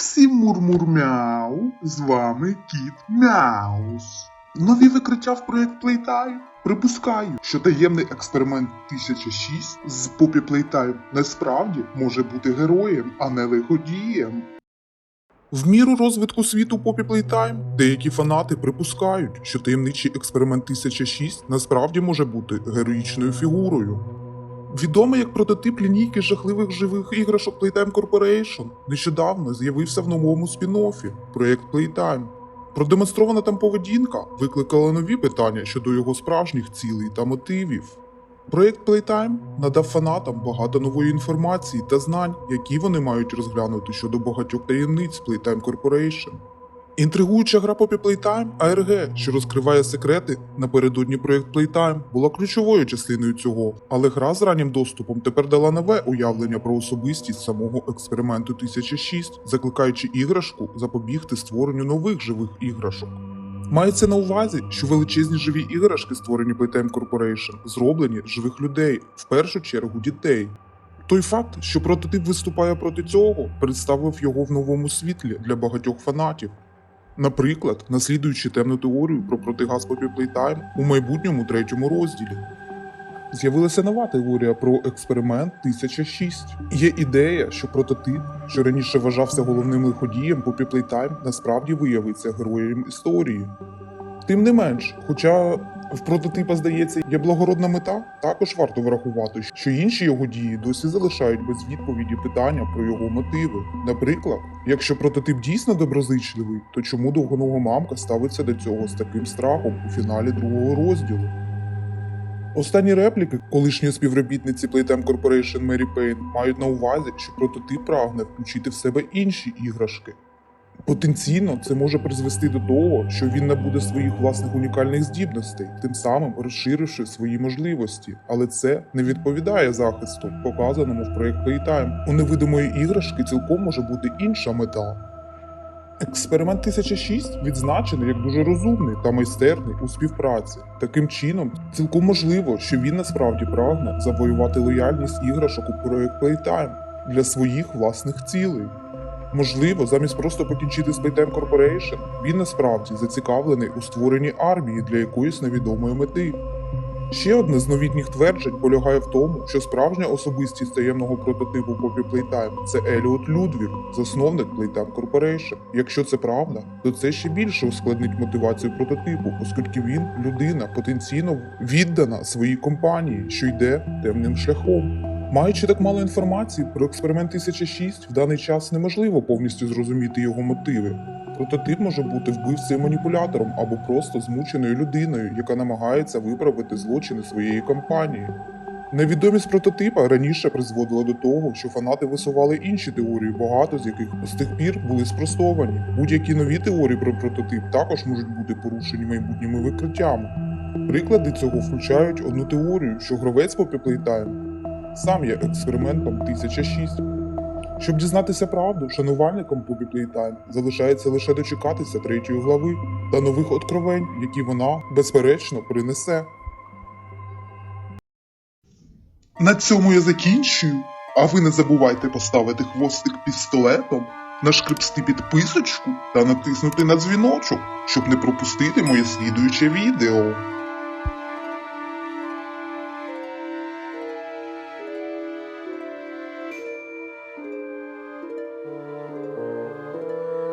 Всім мур-мур-мяу, з вами кіт Мяус. Нові викриття в проект Playtime. Припускаю, що таємний експеримент 1006 з Попі Playtime насправді може бути героєм, а не лиходієм. В міру розвитку світу Попі Playtime деякі фанати припускають, що таємничий експеримент 1006 насправді може бути героїчною фігурою. Відомий як прототип лінійки жахливих живих іграшок Playtime Corporation, нещодавно з'явився в новому спін-оффі проєкт Playtime. Продемонстрована там поведінка викликала нові питання щодо його справжніх цілей та мотивів. Проєкт Playtime надав фанатам багато нової інформації та знань, які вони мають розглянути щодо багатьох таємниць Playtime Corporation. Інтригуюча гра Poppy Playtime ARG, що розкриває секрети напередодні проєкт Playtime, була ключовою частиною цього, але гра з раннім доступом тепер дала нове уявлення про особистість самого експерименту 1006, закликаючи іграшку запобігти створенню нових живих іграшок. Мається на увазі, що величезні живі іграшки, створені Playtime Corporation, зроблені з живих людей, в першу чергу дітей. Той факт, що прототип виступає проти цього, представив його в новому світлі для багатьох фанатів. Наприклад, наслідуючи темну теорію про протигаз по плейтайм у майбутньому третьому розділі. З'явилася нова теорія про експеримент 1006. Є ідея, що прототип, що раніше вважався головним лиходієм по плейтайм, насправді виявиться героєм історії. Тим не менш, хоча в прототипа, здається, є благородна мета, також варто врахувати, що інші його дії досі залишають без відповіді питання про його мотиви. Наприклад, якщо прототип дійсно доброзичливий, то чому довгонога мамка ставиться до цього з таким страхом у фіналі другого розділу? Останні репліки колишньої співробітниці Playtime Corporation Мері Пейн мають на увазі, що прототип прагне включити в себе інші іграшки. Потенційно це може призвести до того, що він набуде своїх власних унікальних здібностей, тим самим розширивши свої можливості. Але це не відповідає захисту, показаному в проєкт Playtime. У невидимої іграшки цілком може бути інша мета. Експеримент 1006 відзначений як дуже розумний та майстерний у співпраці. Таким чином, цілком можливо, що він насправді прагне завоювати лояльність іграшок у проєкт Playtime для своїх власних цілей. Можливо, замість просто покінчити з Playtime Corporation, він насправді зацікавлений у створенні армії для якоїсь невідомої мети. Ще одне з новітніх тверджень полягає в тому, що справжня особистість таємного прототипу Poppy Playtime – це Еліот Людвік, засновник Playtime Corporation. Якщо це правда, то це ще більше ускладнить мотивацію прототипу, оскільки він людина потенційно віддана своїй компанії, що йде темним шляхом. Маючи так мало інформації про експеримент 1006, в даний час неможливо повністю зрозуміти його мотиви. Прототип може бути вбивцею маніпулятором або просто змученою людиною, яка намагається виправити злочини своєї компанії. Невідомість прототипа раніше призводила до того, що фанати висували інші теорії, багато з яких з тих пір були спростовані. Будь-які нові теорії про прототип також можуть бути порушені майбутніми викриттями. Приклади цього включають одну теорію, що гравець Poppy Playtime сам є експериментом 1006. Щоб дізнатися правду, шанувальникам Poppy Playtime залишається лише дочекатися третьої глави та нових откровень, які вона, безперечно, принесе. На цьому я закінчую. А ви не забувайте поставити хвостик пістолетом, нашкрепсти підписочку та натиснути на дзвіночок, щоб не пропустити моє слідуюче відео.